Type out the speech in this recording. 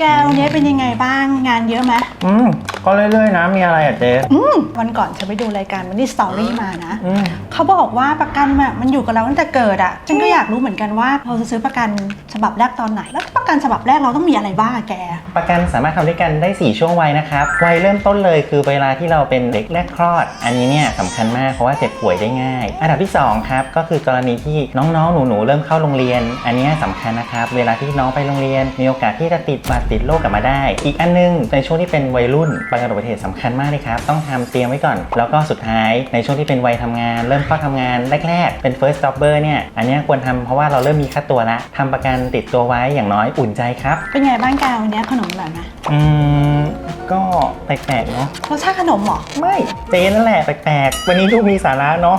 แกวันนี้เป็นยังไงบ้างงานเยอะไหมอืม ก็เรื่อยๆนะมีอะไรอะเจ๊ อืมวันก่อนฉันไปดูรายการมันนี่สตอรี่มานะ อืม เขาบอกว่าประกันอะมันอยู่กับเราตั้งแต่เกิดอะฉันก็อยากรู้เหมือนกันว่าเราจะซื้อประกันฉบับแรกตอนไหน แล้วประกันฉบับแรกเราต้องมีอะไรบ้างอะแก ประกันสามารถทำด้วยกันได้ 4 ช่วงวัยนะครับ วัยเริ่มต้นเลยคือเวลาที่เราเป็นเด็กแรกคลอด อันนี้เนี่ยสำคัญมากเพราะว่าเจ็บป่วยได้ง่าย อันดับที่ 2 ครับ ก็คือกรณีที่น้องๆ หนูๆ เริ่มเข้าโรงเรียน อันนี้สำคัญนะครับ เวลาที่น้องไปโรงเรียน มีโอกาสที่จะติดบาดติดโรคกลับมาได้ อีกอันนึงในช่วงที่เป็นวัยรุ่นประกันอุบัติเหตุสำคัญมากเลยครับ ต้องทำเตรียมไว้ก่อน แล้วก็สุดท้ายในช่วงที่เป็นวัยทำงาน เริ่มเข้าทำงานแรกๆ เป็น first jobber เนี่ยอันเนี้ยควรทำเพราะว่าเราเริ่มมีค่าตัวละทำประกันติดตัวไว้อย่างน้อยอุ่นใจครับ เป็นไงบ้างแกวันนี้ขนมอร่อยไหมอืมก็แปลกๆเนาะรสชาติขนมเหรอไม่เจนั่นแหละแปลกๆวันนี้ดูมีสาระเนาะ